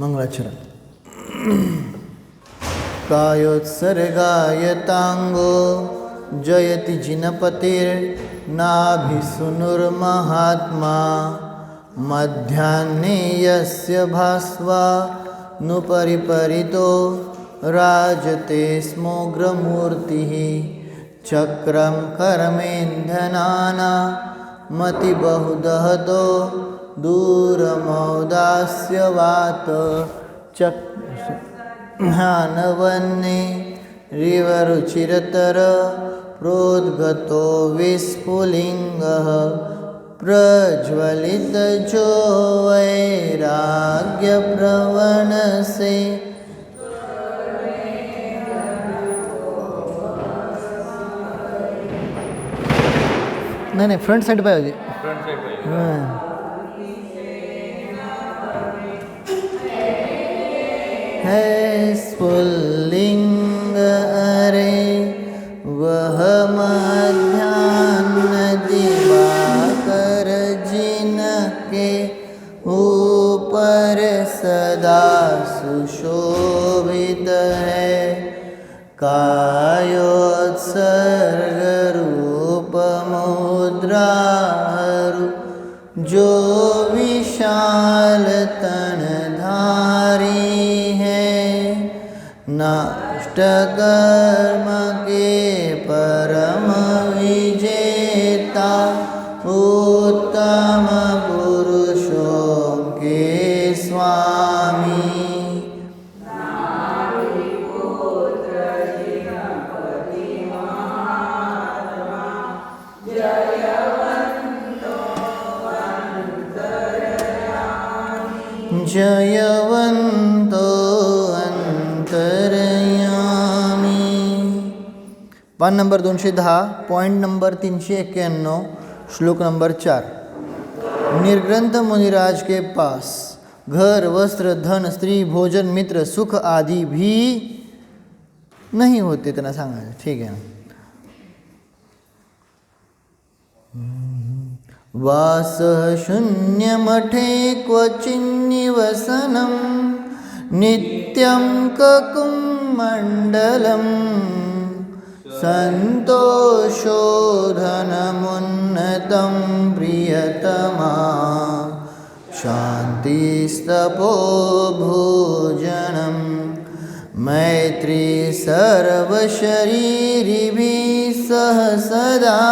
मंगळाचरण कायोत्सर्गायताङ्गो जयति जिनपतिर्नाभिसुनुर्महात्मा मध्याह्ने यस्य भास्वा नु परिपरितो राजते स्मोग्रमूर्तिः। चक्रं कर्मेन्धनाना मतिबहुदहतो दूरमौदास्यवात चक् ज्ञानवन्ने रिवरुचिरतर प्रोद्गतो विस्फुलिङ्गः प्रज्वलितजो वैराग्यप्रवणसे नाही नाही फ्रंट साईड पाहिजे फ्रंट साईड पाहिजे हां है स्फुल्लिङ्ग अरे वह मध्यान्ह दिवाकर जिनके ऊपर सदा सुशोभित है। कायोत्सर्ग रूप मुद्रारु जो अष्टकर्म के परम विजेता उत्तम पुरुषों के स्वामी। जयवन्तो पान नंबर दोनशे दहा पॉईंट नंबर तीनशे एक्क्याण्णव श्लोक नंबर चार. निर्ग्रंथ मुनिराज के पास घर, वस्त्र, धन, स्त्री, भोजन, मित्र, सुख आदि भी नहीं होते त्यांना सांगायचं ठीक आहे वासः शून्यमठे क्वचिन्निवसनं नित्यं ककुमण्डलं सन्तोषोधनमुन्नतं प्रियतमा। शान्तिस्तपो भोजनं। मैत्री सर्वशरीरिभिः सह सदा।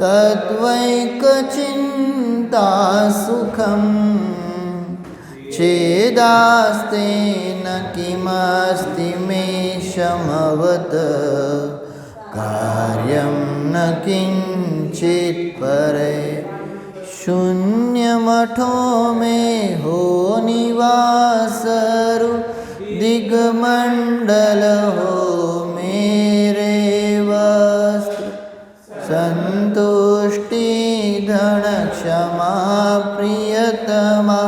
तद्वैकचिन्ता सुखं चेदास्तेन किमस्ति मे? शमवत कार्यं न किञ्चित् परे। शून्यमठो मे हो निवासरु। दिग्मण्डल हो मेरे वस्त्र सन्तुष्टि धन क्षमा प्रियतमा।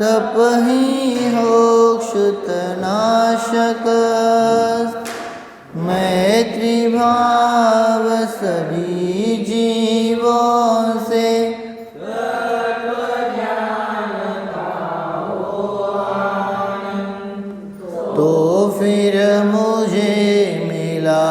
तपहि हो क्षुतनाशक मैत्री भाव सभी जीवों से। तो फिर मुझे मिला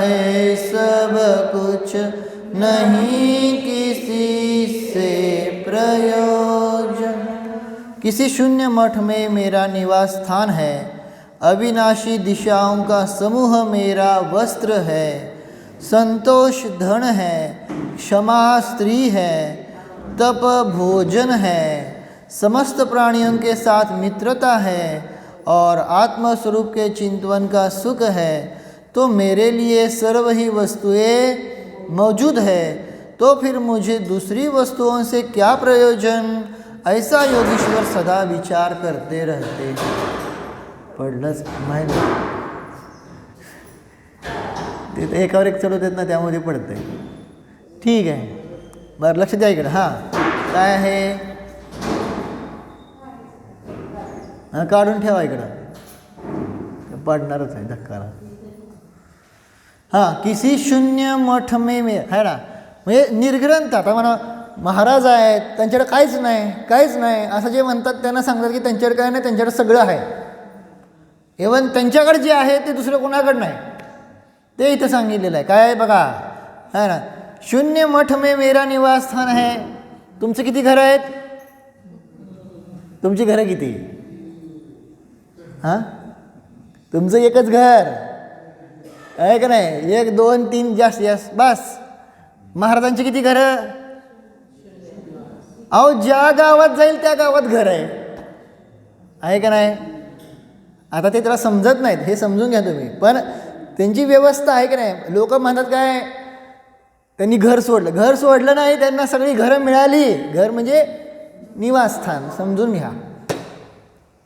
है सब कुछ, नहीं किसी से प्रयोजन। किसी शून्य मठ में मेरा निवास स्थान है अविनाशी दिशाओं का समूह मेरा वस्त्र है। संतोष धन है, क्षमा स्त्री है, तप भोजन है। समस्त प्राणियों के साथ मित्रता है और आत्मस्वरूप के चिंतवन का सुख है। तो मेरे लिए सर्व ही वस्तुएँ मौजूद है। तो फिर मुझे दूसरी वस्तुओं से क्या प्रयोजन? ऐसा योगीश्वर सदा विचार करते रहते पडलंच माहिती ते तर एकावर एक चढवतात ना त्यामध्ये पडतंय. ठीक आहे. बरं लक्ष द्या इकडे. हां. काय आहे? हां काढून ठेवा इकडं. पडणारच आहे धक्काला हां किसी शून्य मठ मे मे है ना. म्हणजे निर्ग्रंथ आता म्हणा महाराज आहेत त्यांच्याकडे काहीच नाही काहीच नाही. असं जे म्हणतात त्यांना सांगतात की त्यांच्याकडे काय नाही त्यांच्याकडे सगळं आहे. इवन त्यांच्याकडे जे आहे ते दुसरं कोणाकडे नाही. ते इथं सांगितलेलं आहे. काय आहे बघा? है ना. शून्य मठ मे मेरा निवासस्थान आहे. तुमचं किती घरं आहेत? तुमची घरं किती? हां? तुमचं एकच घर. आहे का नाही? एक दोन तीन जास्त जास्त. बस. महाराजांची किती घरं? अहो ज्या गावात जाईल त्या गावात घर आहे. आहे का नाही? आता ते त्याला समजत नाहीत हे समजून घ्या तुम्ही. पण त्यांची व्यवस्था आहे की नाही? लोक म्हणतात काय? त्यांनी घर सोडलं. घर सोडलं नाही त्यांना सगळी घरं मिळाली. घर म्हणजे निवासस्थान समजून घ्या.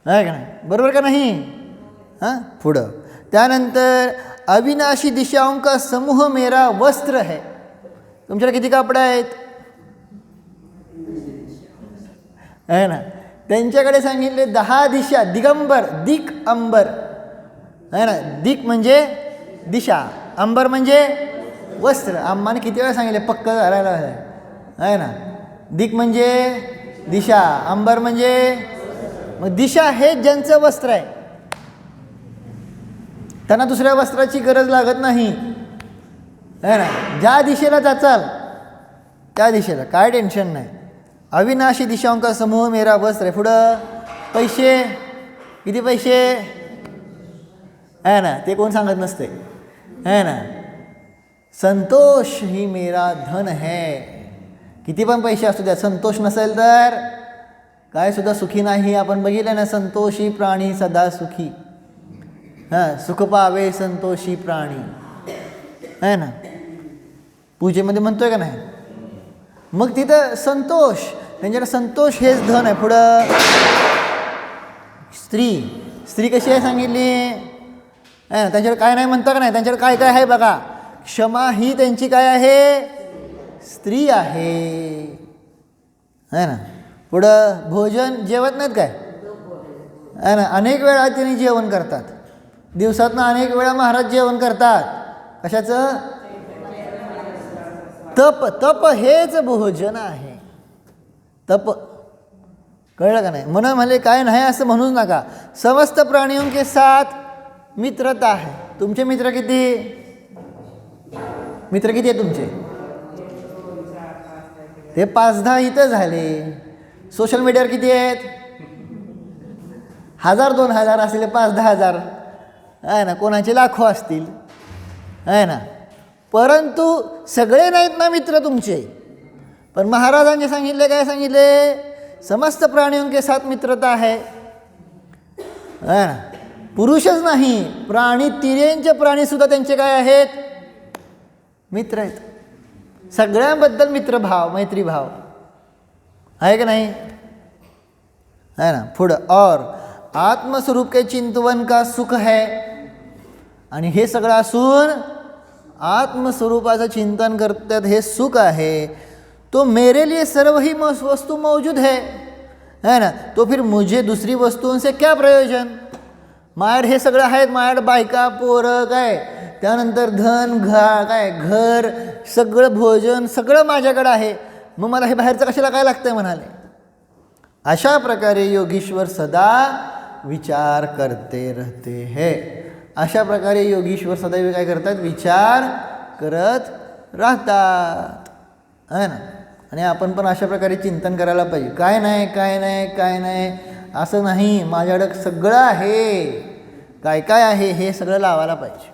आहे का नाही? बरोबर का नाही? हां? पुढं. त्यानंतर अविनाशी दिशाओं समूह मेरा वस्त्र है. तुमच्याकडे किती कापडं आहेत? आहे ना? त्यांच्याकडे सांगितले दहा दिशा दिगंबर दिक अंबर. आहे ना? दिक म्हणजे दिशा अंबर म्हणजे वस्त्र. आम्हाने किती वेळा सांगितले पक्क करायला आहे ना? दिक म्हणजे दिशा अंबर म्हणजे मग दिशा हे ज्यांचं वस्त्र आहे. त्यांना दुसऱ्या वस्त्राची गरज लागत नाही. आहे ना? ज्या दिशेला जाचाल त्या दिशेला. काय टेन्शन नाही. अविनाशी दिशांका समूह मेरा बस रे पुढं पैसे. किती पैसे? आहे ना ते कोण सांगत नसते. आहे ना. संतोष ही मेरा धन है. किती पण पैसे असू द्या संतोष नसेल तर काय सुद्धा सुखी नाही. आपण बघितलं ना संतोषी प्राणी सदा सुखी. हां सुख पावे संतोषी प्राणी. आहे ना. पूजेमध्ये म्हणतोय का नाही? मग तिथं संतोष. त्यांच्याकडे संतोष हेच धन आहे. पुढं स्त्री. स्त्री कशी आहे सांगितली? त्यांच्याकडे काय नाही म्हणता का नाही? त्यांच्याकडे काय काय आहे बघा. क्षमा ही त्यांची काय आहे? स्त्री आहे. है ना? पुढं भोजन जेवत नाहीत काय? है ना? अनेक वेळा त्यांनी जेवण करतात. दिवसातनं अनेक वेळा महाराज जेवण करतात. कशाचं? तप तप हेच भोजन आहे. तप. कळलं का नाही? म्हणून म्हणजे काय नाही असं म्हणूच नका. समस्त प्राणियों के साथ मित्रता आहे. तुमचे मित्र किती? मित्र किती आहे तुमचे? ते पाच दहा इथं झाले. सोशल मीडियावर किती आहेत? हजार दोन हजार असले पाच दहा हजार. आहे ना? कोणाचे लाखो असतील. आहे ना? परंतु सगळे नाहीत ना मित्र तुमचे. पण महाराजांनी सांगितले काय सांगितले? समस्त प्राणियों साथ मित्रता आहे. पुरुषच नाही प्राणी तिरेंचे प्राणीसुद्धा त्यांचे काय आहेत? मित्र आहेत. सगळ्यांबद्दल मित्रभाव मैत्रीभाव. आहे का नाही? है ना? पुढं और आत्मस्वरूप के चिंतवन का सुख है? आणि हे सगळं असून आत्मस्वरूपाचं चिंतन करतात हे सुख आहे. तो मेरे लिए सर्व ही वस्तू वस्तु मौजूद है. है ना? तो फिर मुझे दूसरी वस्तूंचे क्या प्रयोजन? मायाड हे सगळं आहेत मायाड बायका पोरं काय? त्यानंतर धन घा काय? घर सगळं भोजन सगळं माझ्याकडं आहे. मग मला हे बाहेरचं कशाला काय लागतंय म्हणाले? अशा प्रकारे योगीश्वर सदा विचार करते रहते है. अशा प्रकारे योगीश्वर सदैव काय करतात? विचार करत राहतात. आहे ना? आणि आपण पण अशा प्रकारे चिंतन करायला पाहिजे. काय नाही काय नाही काय नाही असं नाही. माझ्याकडं सगळं आहे. काय काय आहे हे सगळं लावायला पाहिजे.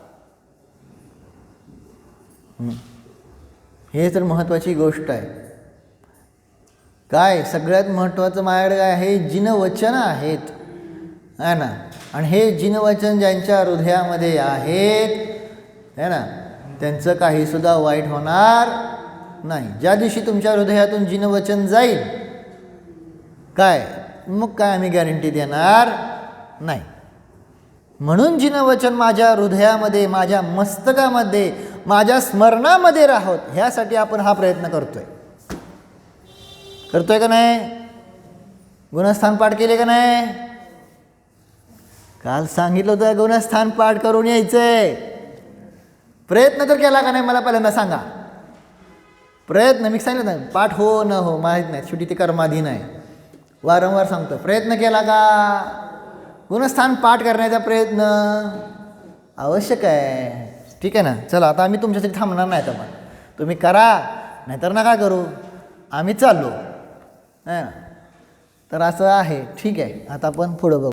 हे तर महत्त्वाची गोष्ट आहे. काय? सगळ्यात महत्त्वाचं माझ्याकडे काय आहे? जिनवचन आहेत. है ना? आणि हे जिनवचन ज्यांच्या हृदयामध्ये आहेत है ना? त्यांचं काहीसुद्धा वाईट होणार नाही. ज्या दिवशी तुमच्या हृदयातून जिनवचन जाईल काय? मग काय आम्ही गॅरंटी देणार नाही. म्हणून जिनवचन माझ्या हृदयामध्ये माझ्या मस्तकामध्ये माझ्या स्मरणामध्ये राहोत ह्यासाठी आपण हा प्रयत्न करतोय. करतोय का नाही? गुणस्थान पाठ केले का नाही? काल सांगितलं होतं गुणस्थान पाठ करून यायचंय. प्रयत्न तर केला का नाही मला पहिल्यांदा सांगा. प्रयत्न मी सांगितलं ना पाठ हो न हो माहीत नाही शेवटी ते कर्माधीन आहे. वारंवार सांगतो प्रयत्न केला का? गुणस्थान पाठ करण्याचा प्रयत्न आवश्यक आहे. ठीक आहे ना? चला आता आम्ही तुमच्यासाठी थांबणार नाही तर मग तुम्ही करा नाहीतर नका करू. आम्ही चाललो. हां तर असं आहे. ठीक आहे आता आपण पुढं बघू.